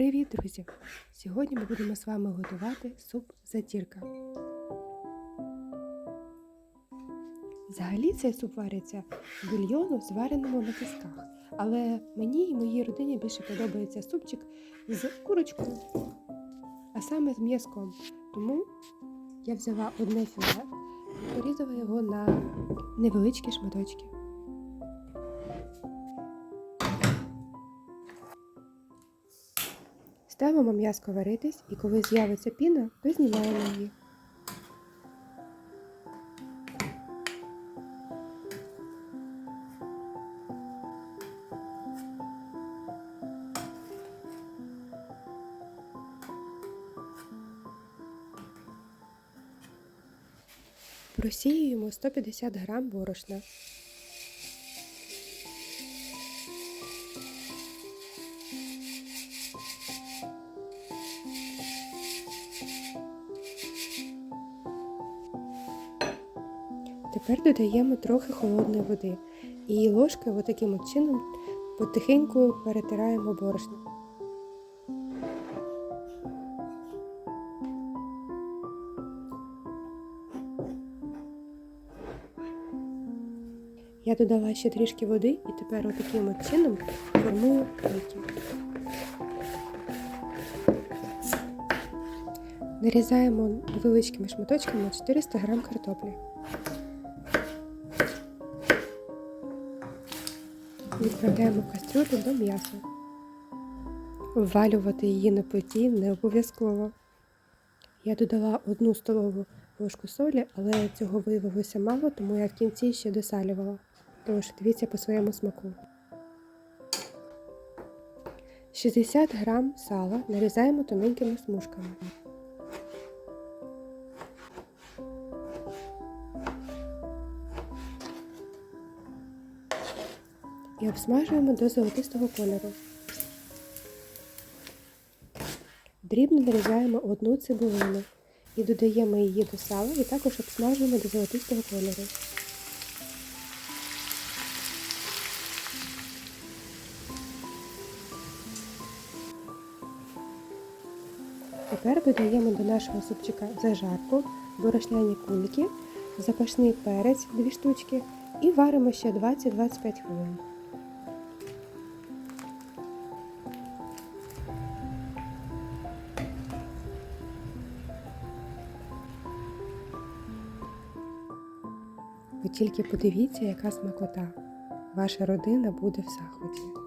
Привіт, друзі! Сьогодні ми будемо з вами готувати суп затірка. Взагалі цей суп вариться в бульйону, звареному на кисках. Але мені і моїй родині більше подобається супчик з курочкою, а саме з м'язком. Тому я взяла одне філе і порізала його на невеличкі шматочки. Ставимо м'яско варитись і коли з'явиться піна, то знімаємо її. Просіюємо 150 грам борошна. Тепер додаємо трохи холодної води і ложкою отаким от чином потихеньку перетираємо борошно. Я додала ще трішки води і тепер отаким от чином формую кульки. Нарізаємо невеличкими шматочками 400 г картоплі. Відправляємо кастрюлю до м'яса. Ввалювати її на плиті не обов'язково. Я додала одну столову ложку солі, але цього виявилося мало, тому я в кінці ще досалювала. Тож дивіться по своєму смаку. 60 грам сала нарізаємо тоненькими смужками. І обсмажуємо до золотистого кольору. Дрібно нарізаємо одну цибулину і додаємо її до сала і також обсмажуємо до золотистого кольору. Тепер додаємо до нашого супчика зажарку, борошняні кульки, запашний перець 2 штучки і варимо ще 20-25 хвилин. Ви тільки подивіться, яка смакота. Ваша родина буде в захваті.